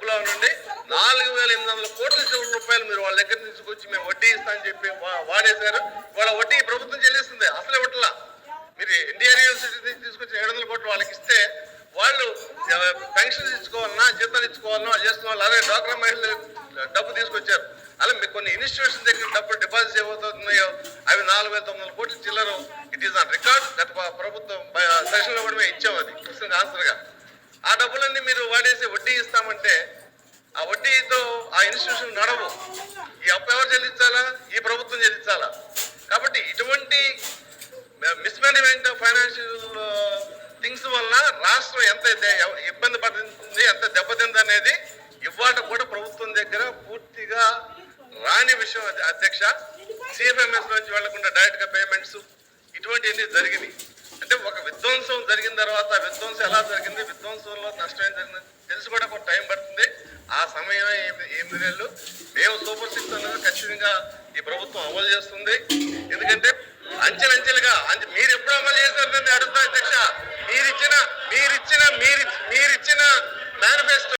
డబ్బులో నుండి నాలుగు వేల ఎనిమిది వందల కోట్ల రూపాయలు మీరు వాళ్ళ దగ్గర తీసుకొచ్చి మేము వడ్డీ ఇస్తామని చెప్పి వాడేశారు. వాళ్ళ వడ్డీ ప్రభుత్వం చెల్లిస్తుంది. అసలు ఇవ్వట్లా మీరు ఎన్టీఆర్ యూనివర్సిటీ తీసుకొచ్చి ఏడు వందల కోట్లు వాళ్ళకి ఇస్తే వాళ్ళు ఆ, పెన్షన్ ఇచ్చుకోవాలన్నా జీతాలు ఇచ్చుకోవాలన్నా చేస్తున్న వాళ్ళు అలాగే డ్వాక్రా మహిళలు డబ్బు తీసుకొచ్చారు. అలా మీకు కొన్ని ఇన్స్టిట్యూషన్ దగ్గర డబ్బులు డిపాజిట్ చేయబోతున్నాయో అవి నాలుగు వేల తొమ్మిది వందల కోట్లు చిల్లరు. ఇట్ ఈస్ ఆన్ రికార్డ్ గత ప్రభుత్వం సెషన్లో కూడా మేము ఇచ్చాం అది. క్వశ్చన్ ఆన్సర్గా. ఆ డబ్బులన్నీ మీరు వాడేసి వడ్డీ ఇస్తామంటే ఆ వడ్డీతో ఆ ఇన్స్టిట్యూషన్ నడవు. ఈ అప్పు ఎవరు చెల్లించాలా? ఈ ప్రభుత్వం చెల్లించాలా? కాబట్టి ఇటువంటి మిస్మేనేజ్మెంట్ ఫైనాన్షియల్ థింగ్స్ వలన రాష్ట్రం ఎంత ఇబ్బంది పడుతుంది ఎంత దెబ్బతింది అనేది ఇవాళ కూడా ప్రభుత్వం దగ్గర పూర్తిగా రాని విషయం అధ్యక్ష సిఎఫ్ఎంఎస్ నుంచి వెళ్ళకుండా డైరెక్ట్గా పేమెంట్స్ ఇటువంటివన్నీ జరిగినాయి. అంటే ఒక విధ్వంసం జరిగిన తర్వాత విధ్వంసం ఎలా జరిగింది? విధ్వంసంలో నష్టం ఏం జరిగింది. తెలిసి కూడా కొంత టైం పడుతుంది. ఆ సమయం ఎనిమిది ఎనిమిది నెలలు మేము సూపర్ సిక్స్ అనేది ఖచ్చితంగా ఈ ప్రభుత్వం అమలు చేస్తుంది. ఎందుకంటే అంచెలంచెలుగా అంచె మీరు ఎప్పుడు అమలు చేశారు నేను అడుగుతా అధ్యక్ష. మీరిచ్చిన మీరిచ్చిన మీరిచ్చిన